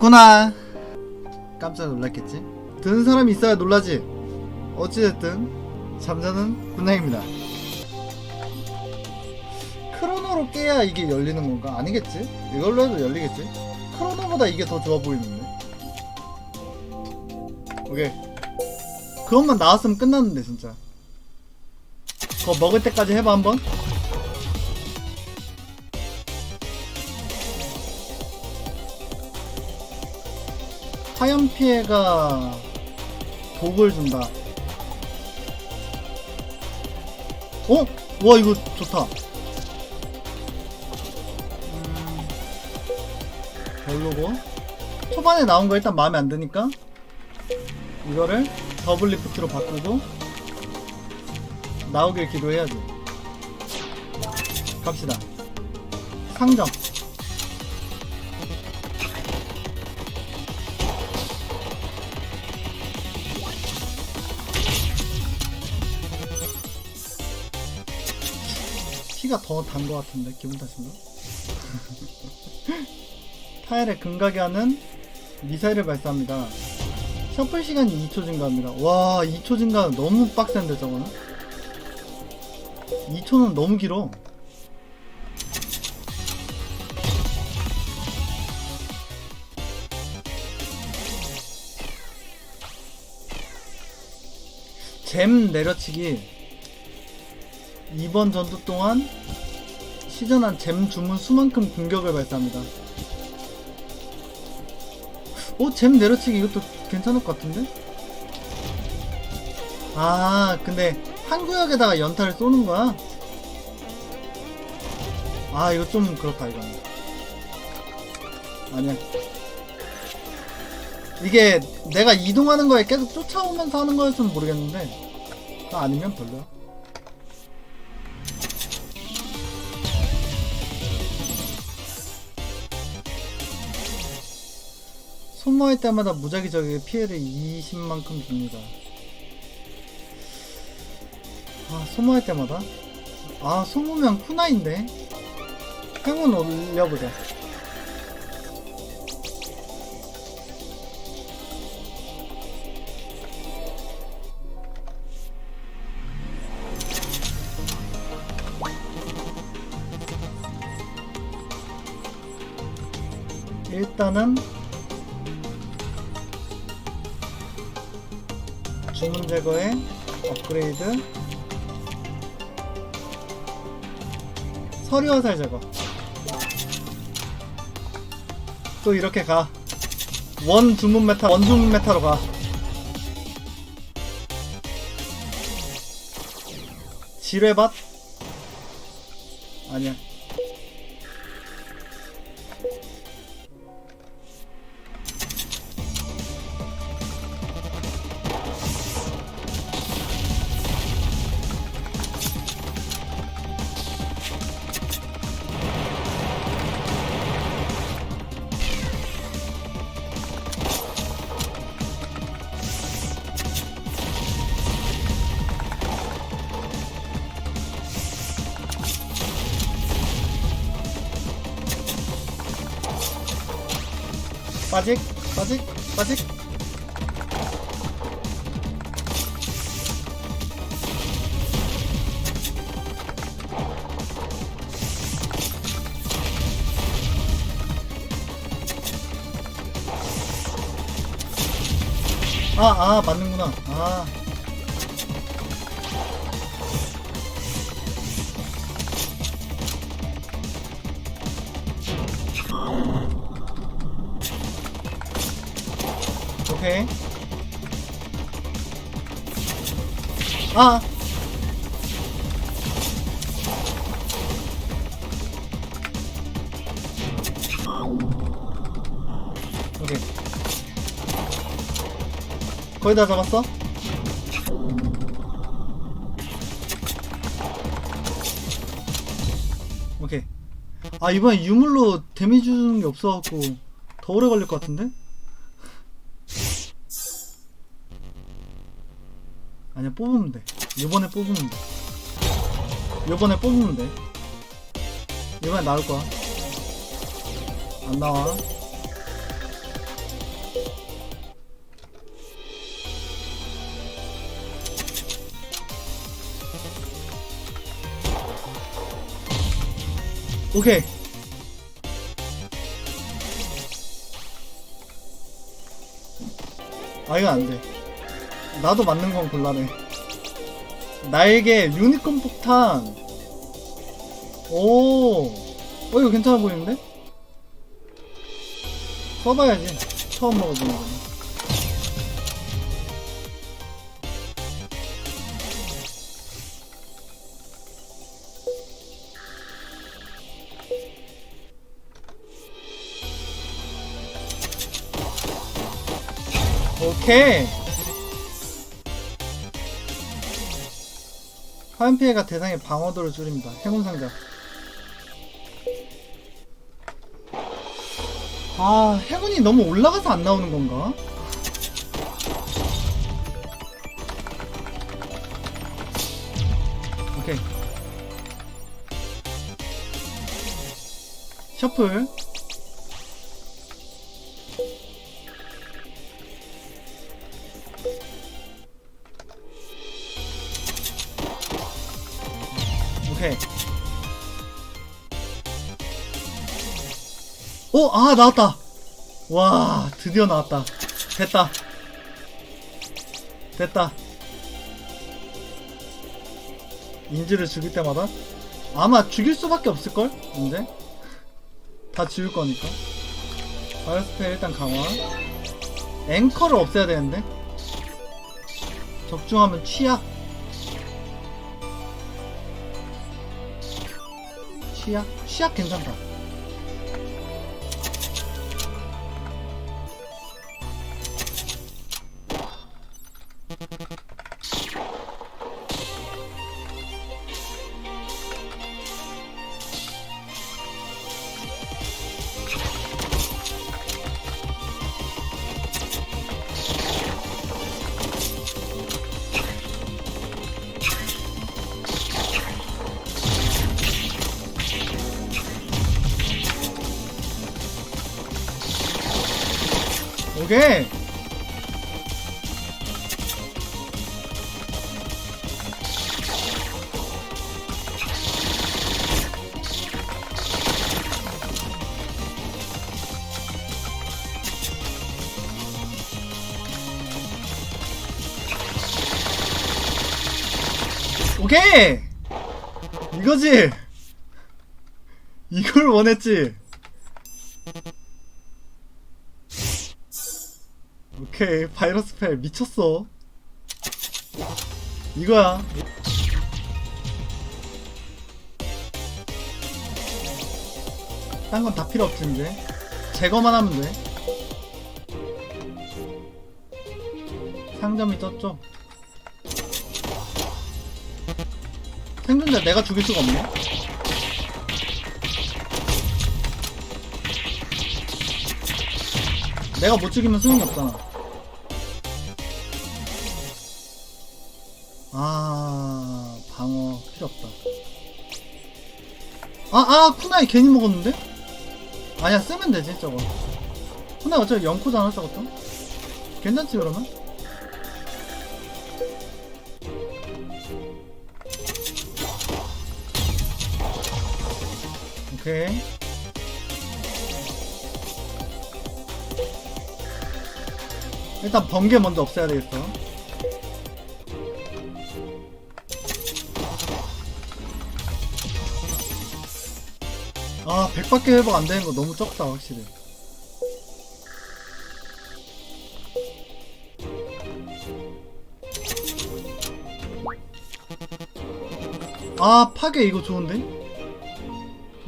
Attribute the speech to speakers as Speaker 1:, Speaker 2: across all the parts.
Speaker 1: 구나 깜짝 놀랐겠지? 드는 사람이 있어야 놀라지 어찌됐든 잠자는 군나입니다 크로노로 깨야 이게 열리는 건가? 아니겠지? 이걸로 해도 열리겠지? 크로노보다 이게 더 좋아 보이는데 오케이 그것만 나왔으면 끝났는데 진짜 그거 먹을 때까지 해봐 한번 화염 피해가 독을 준다. 어? 와 이거 좋다. 음, 별로고. 초반에 나온 거 일단 마음에 안 드니까 이거를 더블 리프트로 바꾸고 나오길 기도해야지. 갑시다. 상점 피가 더 단 것 같은데 기분 탓인가? 타일에 금가게 하는 미사일을 발사합니다. 셔플 시간이 2초 증가합니다. 와 2초 증가는 너무 빡센데 저거는? 2초는 너무 길어. 잼 내려치기 이번 전투 동안 시전한 잼 주문 수만큼 공격을 발사합니다. 어, 잼 내려치기 이것도 괜찮을 것 같은데? 아, 근데 한 구역에다가 연타를 쏘는 거야? 아, 이거 좀 그렇다, 이거는. 아니야. 이게 내가 이동하는 거에 계속 쫓아오면서 하는 거였으면 모르겠는데, 아, 아니면 별로야. 소모할 때마다 무작위적인 피해를 20만큼 줍니다. 아, 소모할 때마다? 아, 소모면 쿠나인데? 행운 올려보자. 일단은 주문 제거에 업그레이드. 서류 화살 제거. 또 이렇게 가 원 주문 메타 원 주문 메타로 가. 지뢰밭 빠직 빠직 빠직 아, 아, 맞는구나. 아. 아. 오케이. 거의 다 잡았어? 오케이. 아, 이번에 유물로 데미지 주는 게 없어갖고 더 오래 걸릴 것 같은데? 이번에 뽑으면 돼. 이번에 뽑으면 돼. 이번에 뽑으면 돼. 이번에 나올 거야. 안 나와. 오케이. 아, 이거 안 돼. 나도 맞는 건 곤란해. 나에게 유니콘 폭탄. 오. 어, 이거 괜찮아 보이는데? 써봐야지. 처음 먹어보는 거는. 오케이. 화염 피해가 대상의 방어도를 줄입니다. 행운 상자. 아, 행운이 너무 올라가서 안 나오는 건가? 오케이. 셔플. 오, 아, 나왔다. 와, 드디어 나왔다. 됐다. 됐다. 인지를 죽일 때마다? 아마 죽일 수밖에 없을걸? 이제? 다 지울 거니까. 바이오스페 일단 강화. 앵커를 없애야 되는데? 적중하면 취약. 취약? 취약 괜찮다. 오케이. 이거지. 이걸 원했지. 오케이 바이러스 펠 미쳤어 이거야 딴 건 다 필요 없지 이제 제거만 하면 돼 상점이 떴죠 생존자 내가 죽일 수가 없네 내가 못 죽이면 소용이 없잖아. 아, 방어 필요 없다. 아, 아, 쿠나이 괜히 먹었는데? 아니야, 쓰면 되지, 저거. 쿠나이 어차피 0코잖아, 저것도. 괜찮지, 그러면? 오케이. 일단 번개 먼저 없애야 되겠어. 아, 100밖에 회복 안 되는 거 너무 적다, 확실히. 아, 파괴 이거 좋은데?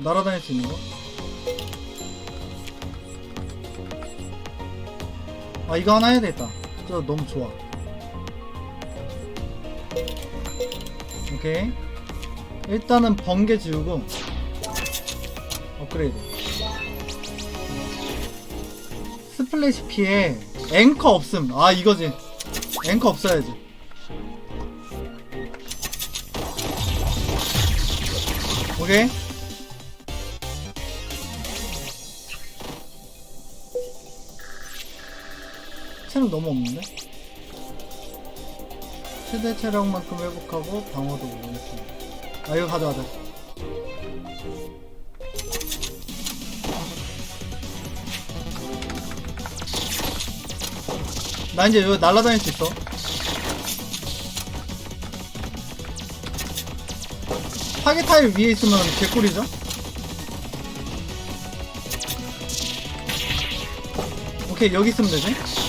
Speaker 1: 날아다닐 수 있는 거? 아 이거 하나 해야 되겠다. 저 너무 좋아. 오케이. 일단은 번개 지우고 업그레이드. 스플래시 피해 앵커 없음. 아 이거지. 앵커 없어야지. 오케이 체력 너무 없는데? 최대 체력만큼 회복하고 방어도 올렸습니다. 아 이거 가져가자. 나 이제 여기 날아다닐 수 있어. 파괴 타일 위에 있으면 개꿀이죠? 오케이 여기 있으면 되지?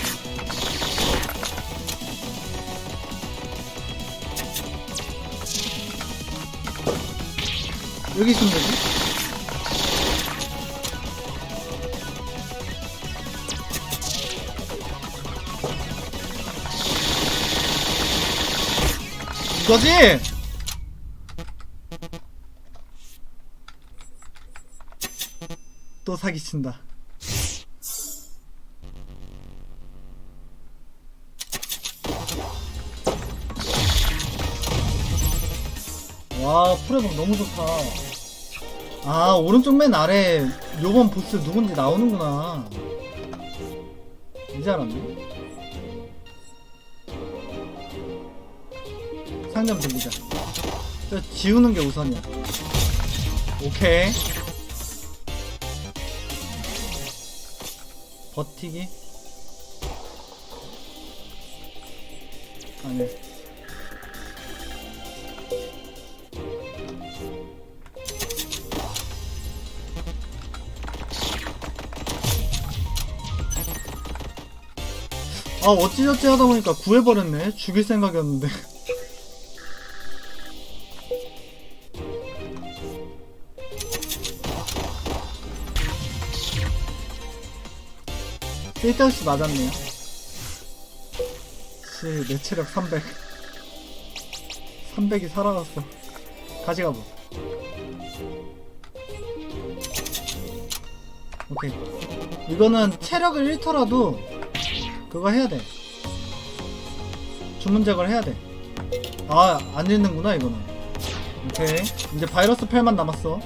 Speaker 1: 여기 있으면 되지? 이거지? 또 사기친다. 프레봉 너무 좋다. 아, 오른쪽 맨 아래 요번 보스 누군지 나오는구나. 이제 알았네. 상점 돌리자. 저 지우는 게 우선이야. 오케이. 버티기. 아니. 아 어찌저찌 하다 보니까 구해버렸네. 죽일 생각이었는데. 쓸데없이 맞았네요. 씨, 내 체력 300 300이 살아났어. 가져가봐. 오케이. 이거는 체력을 1터라도 그거 해야 돼. 주문 제거를 해야 돼. 아, 안 읽는구나, 이거는. 오케이. 이제 바이러스 펠만 남았어.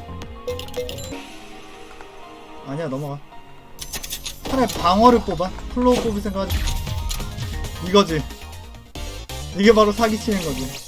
Speaker 1: 아니야, 넘어가. 차라리 방어를 뽑아. 플로우 뽑을 생각하지. 이거지. 이게 바로 사기치는 거지.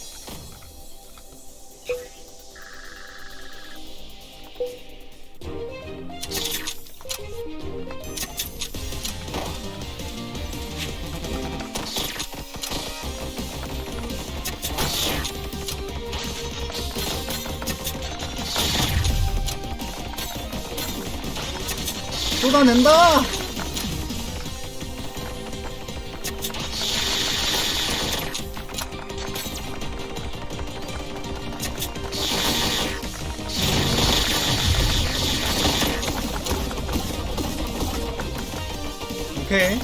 Speaker 1: 오케이.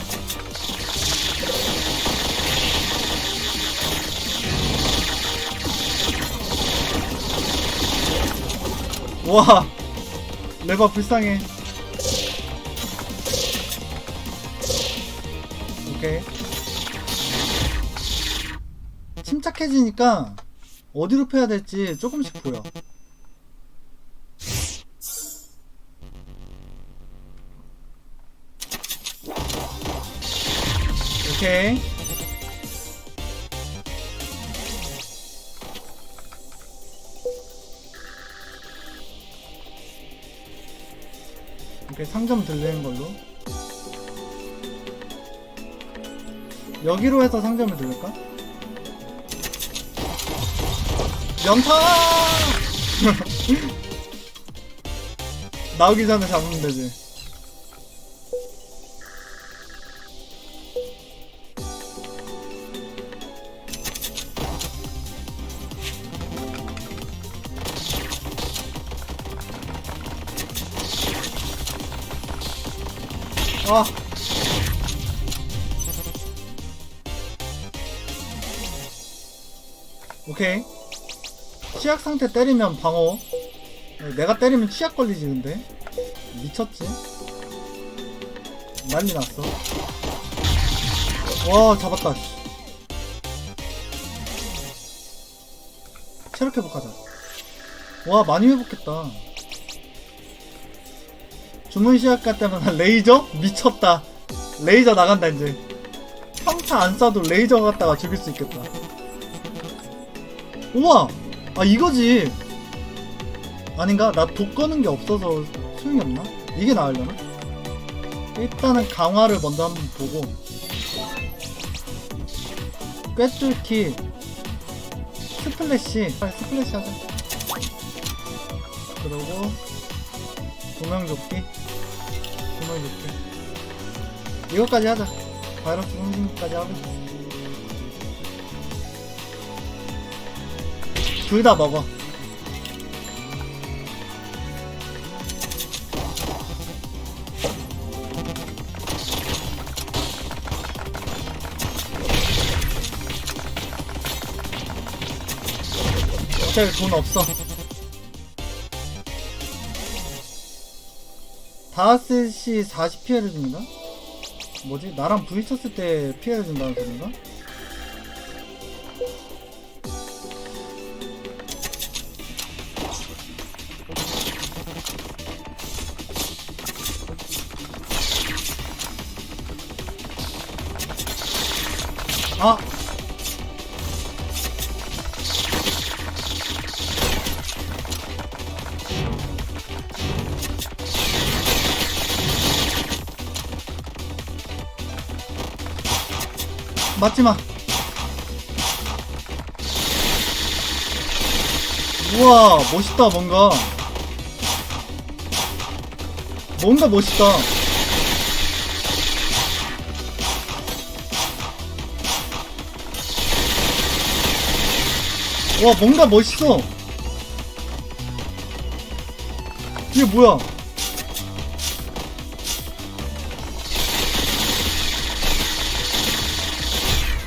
Speaker 1: 와, 레버 불쌍해. 오케이. 침착해지니까 어디로 패야 될지 조금씩 보여. 오케이. 오케이, 상점 들리는 걸로. 여기로 해서 상점을 들을까? 연타! 나오기 전에 잡으면 되지. 아. 오케이. 치약 상태 때리면 방어. 내가 때리면 치약 걸리지 근데. 미쳤지? 난리 났어. 와 잡았다. 씨. 체력 회복하자. 와 많이 회복했다. 주문 시작할 때면 레이저? 미쳤다. 레이저 나간다 이제. 평타 안 쏴도 레이저 갖다가 죽일 수 있겠다. 우와! 아 이거지! 아닌가? 나 독 거는 게 없어서 소용이 없나? 이게 나으려나? 일단은 강화를 먼저 한번 보고 꿰뚫기 스플래시 빨리 스플래시 하자 그러고 조명조끼 조명조끼 이거까지 하자. 바이러스 생긴까지 하고. 둘 다 먹어. 어차피 돈 없어. 다스시 40 피해를 줍니다. 뭐지? 나랑 부딪혔을 때 피해를 준다는 소린가? 맞지마 우와 멋있다 뭔가. 뭔가 멋있다. 와 뭔가 멋있어. 이게 뭐야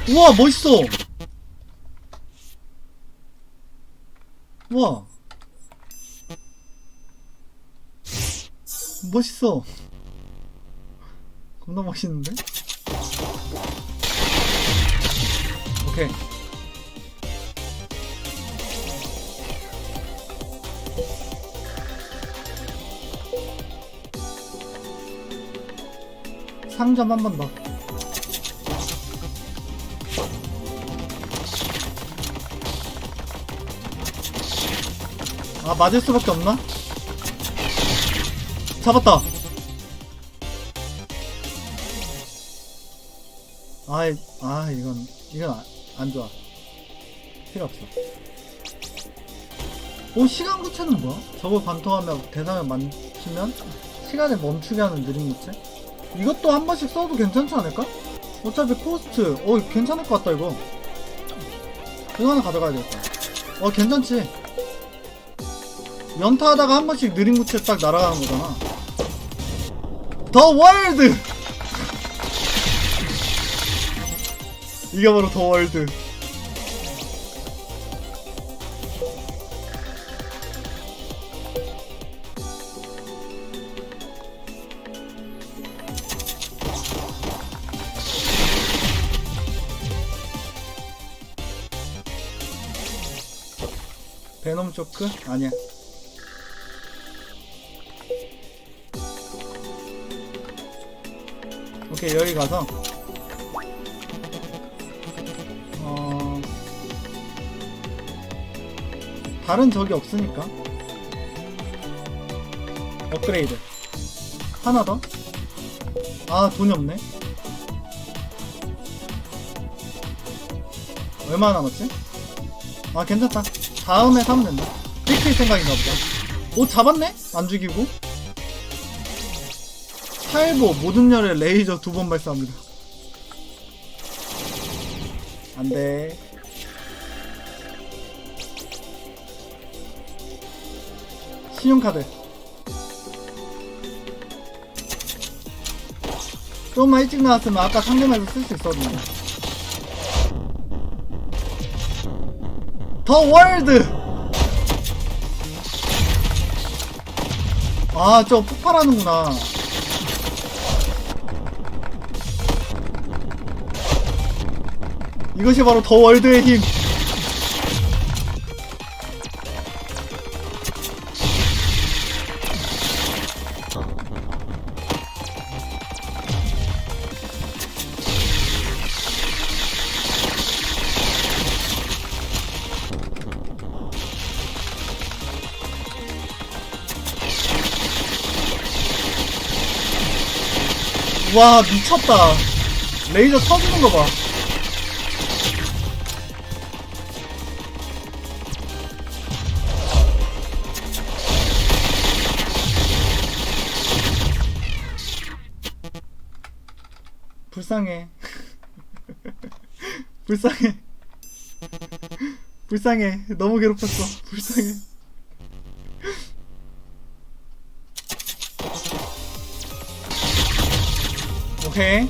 Speaker 1: 우와 멋있어. 우와. 멋있어. 겁나 멋있는데? 오케이. 상점 한 번 더. 아 맞을 수밖에 없나? 잡았다. 아이 아 이건 이건 아- 안 좋아. 필요 없어. 오 시간 구체는 뭐야? 저거 관통하면 대상을 맞추면 시간을 멈추게 하는 느린 구체? 이것도 한 번씩 써도 괜찮지 않을까? 어차피 코스트 어 괜찮을 것 같다 이거 이거 하나 가져가야 되겠다 어 괜찮지 연타하다가 한 번씩 느린 구체 딱 날아가는 거잖아 더 월드 이게 바로 더 월드 베놈 쇼크? 아니야. 오케이 여기 가서 어 다른 적이 없으니까. 업그레이드. 하나 더? 아 돈이 없네. 얼마 남았지? 아 괜찮다. 다음에 사면 된다. 삐클 생각인가 보다. 오 잡았네? 안 죽이고 살보 모든 열에 레이저 두 번 발사합니다. 안돼. 신용카드. 조금만 일찍 나왔으면 아까 상점에서 쓸 수 있었는데. 더 월드! 아 저 폭발하는구나 이것이 바로 더 월드의 힘. 와 미쳤다. 레이저 터지는 거봐 불쌍해. 불쌍해. 불쌍해. 너무 괴롭혔어. 불쌍해. 오케이.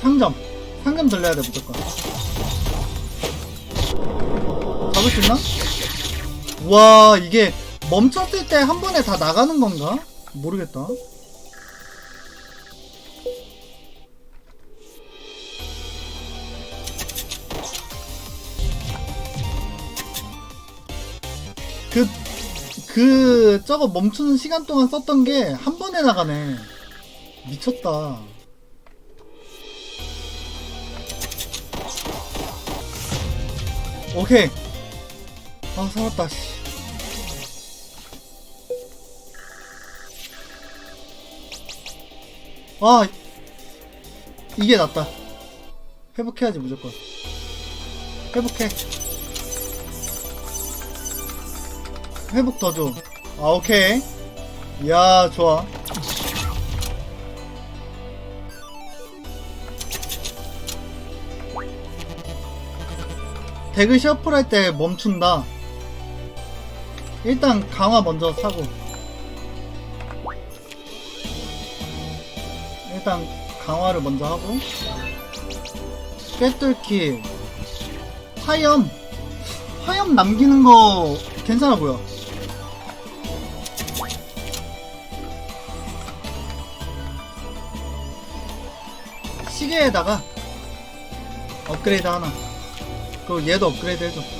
Speaker 1: 상점. 상점 돌려야 돼, 무조건. 잡을 수 있나? 와, 이게 멈췄을 때 한 번에 다 나가는 건가? 모르겠다. 그, 그, 저거 멈추는 시간 동안 썼던 게 한 번에 나가네. 미쳤다. 오케이. 아, 살았다, 씨. 아, 이게 낫다. 회복해야지, 무조건. 회복해. 회복 더 줘. 아, 오케이. 이야, 좋아. 덱을 셔플할 때 멈춘다. 일단 강화 먼저 사고. 일단 강화를 먼저 하고. 꿰뚫기. 화염. 화염 남기는 거 괜찮아 보여. 시계에다가 업그레이드 하나. 그리고 얘도 업그레이드 해줘.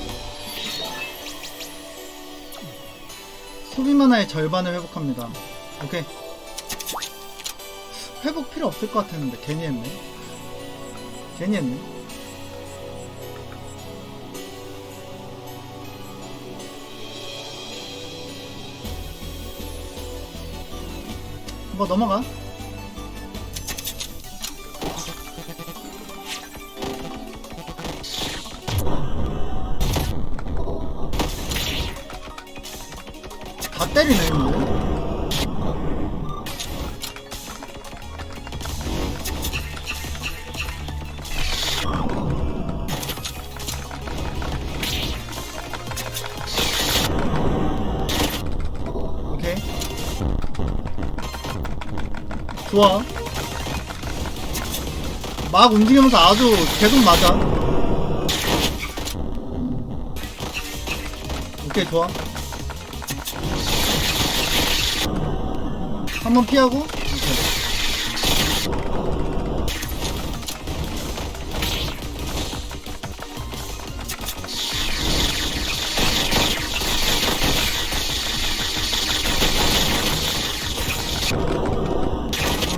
Speaker 1: 소비 만화의 절반을 회복합니다. 오케이. 회복 필요 없을 것 같았는데 괜히 했네. 괜히 했네. 뭐 넘어가. 다 때리네, 근데. 오케이. 좋아. 막 움직이면서 아주 계속 맞아. 오케이, 좋아. 한 번 피하고.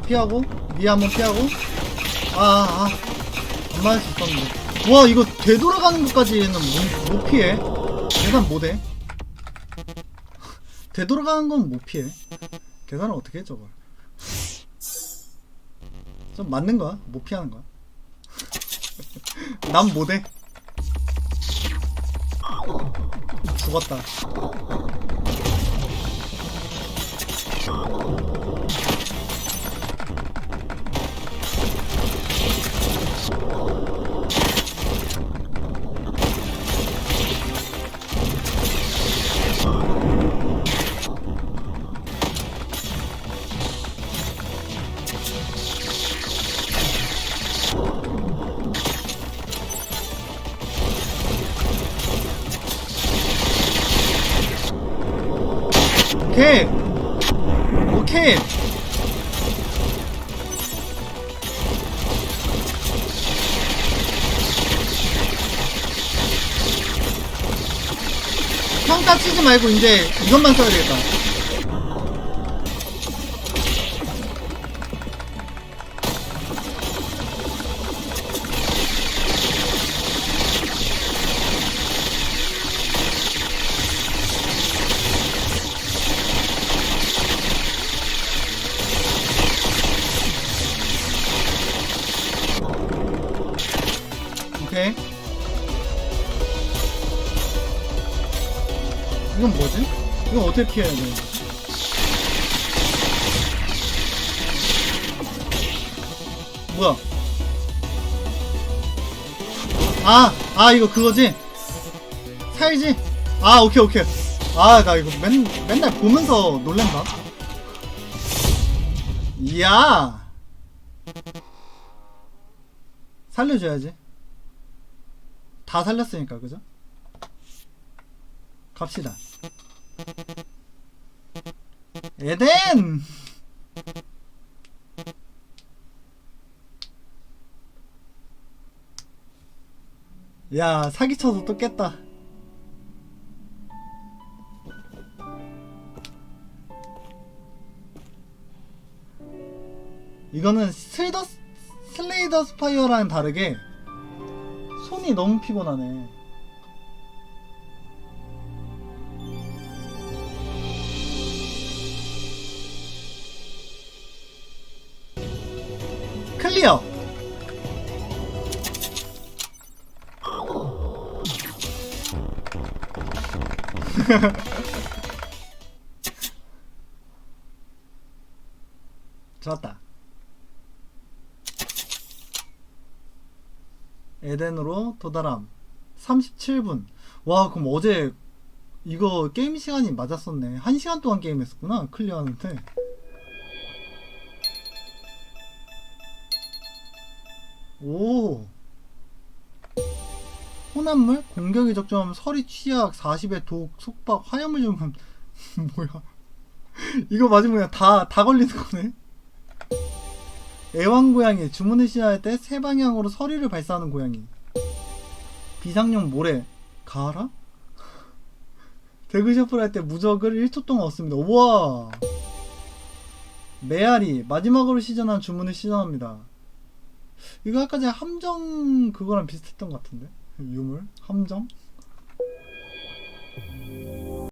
Speaker 1: 피하고. 위에 한번 피하고. 아아. 안 맞을 수 있었는데 와 이거 되돌아가는 것까지는 못, 못 피해. 계산 못해. 되돌아가는 건 못 피해 계산을 어떻게 해 저걸? 좀 맞는 거야? 못 피하는 거야? 난 못해. 죽었다 말고 이제 이것만 써야 되겠다 어떻게 피해야 거지? 뭐야? 아, 아 이거 그거지? 살지? 아 오케이 오케이. 아 나 이거 맨 맨날 보면서 놀랜다. 이야. 살려줘야지. 다 살렸으니까 그죠? 갑시다. 에덴! 야, 사기쳐서 또 깼다. 이거는 슬더, 슬레이더 스파이어랑 다르게 손이 너무 피곤하네. 클리어! 좋았다. 에덴으로 도달함. 37분. 와, 그럼 어제 이거 게임 시간이 맞았었네. 1시간 동안 게임했었구나. 클리어하는데. 오. 혼합물? 공격이 적정하면 서리 취약, 40의 독, 속박, 화염을 적으면 뭐야? 이거 맞으면 그냥 다, 다 걸리는 거네? 애완 고양이, 주문을 시작할 때 세 방향으로 서리를 발사하는 고양이. 비상용 모래, 가라? 대그 셔플 할 때 무적을 1초 동안 얻습니다. 우와! 메아리, 마지막으로 시전한 주문을 시전합니다. 이거 아까 전에 함정 그거랑 비슷했던 것 같은데? 유물? 함정?